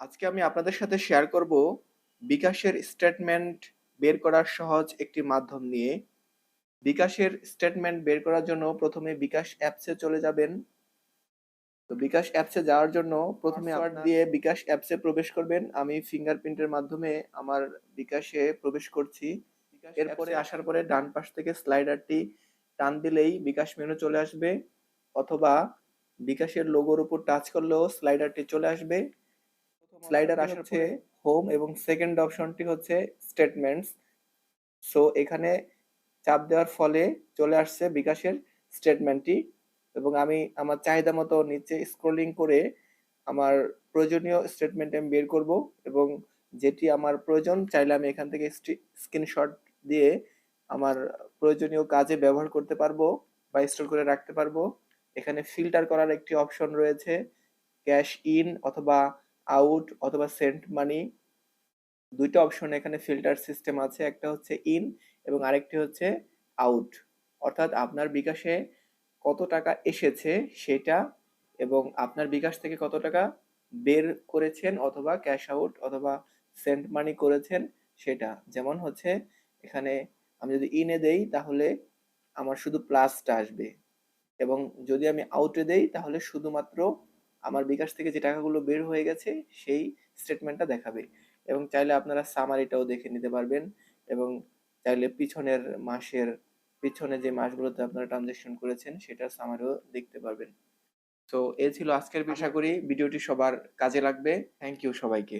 আজকে আমি আপনাদের সাথে শেয়ার করব বিকাশের স্টেটমেন্ট বের করার সহজ একটি মাধ্যম নিয়ে। বিকাশের স্টেটমেন্ট বের করার জন্য প্রথমে বিকাশ অ্যাপসে চলে যাবেন। তো বিকাশ অ্যাপসে যাওয়ার জন্য প্রথমে আপনার দিয়ে বিকাশ অ্যাপসে প্রবেশ করবেন। আমি ফিঙ্গারপ্রিন্টের মাধ্যমে আমার বিকাশে প্রবেশ করছি। এরপরে আসার পরে ডান পাশ থেকে স্লাইডারটি টান দিলেই বিকাশ মেনু চলে আসবে। অথবা বিকাশের লোগোর উপর টাচ করলেও স্লাইডারটি চলে আসবে। স্লাইডার আসার হচ্ছে হোম এবং সেকেন্ড অপশনটি হচ্ছে স্টেটমেন্টস সো এখানে চাপ দেওয়ার ফলে চলে আসছে বিকাশের স্টেটমেন্টটি এবং আমি আমার চাহিদা মতো নিচে স্ক্রলিং করে আমার প্রয়োজনীয় স্টেটমেন্ট আমি বের করব এবং যেটি আমার প্রয়োজন চাইলে আমি এখান থেকে স্ক্রিনশট দিয়ে আমার প্রয়োজনীয় কাজে ব্যবহার করতে পারব বা স্টোর করে রাখতে পারব। এখানে ফিল্টার করার একটি অপশন রয়েছে ক্যাশ ইন অথবা আউট অথবা সেন্ট মানি দুইটা অপশন এখানে ফিল্টার সিস্টেম আছে, একটা হচ্ছে ইন এবং আরেকটি হচ্ছে আউট অর্থাৎ আপনার বিকাশে কত টাকা এসেছে সেটা এবং আপনার বিকাশ থেকে কত টাকা বের করেছেন অথবা ক্যাশ আউট অথবা সেন্ট মানি করেছেন সেটা। যেমন হচ্ছে এখানে আমি যদি ইনে দেই তাহলে আমার শুধু প্লাসটা আসবে এবং যদি আমি আউটে দেই তাহলে শুধুমাত্র আমার বিকাশ থেকে যে টাকাগুলো বের হয়ে গেছে সেই স্টেটমেন্টটা দেখাবে। এবং চাইলে আপনারা সামারিটাও দেখে নিতে পারবেন এবং চাইলে পিছনের মাসের পিছনে যে মাসগুলোতে আপনারা ট্রানজেকশন করেছেন সেটার সামারিও দেখতে পারবেন। তো এ ছিল আজকের আশা করি। ভিডিওটি সবার কাজে লাগবে। থ্যাংক ইউ সবাইকে।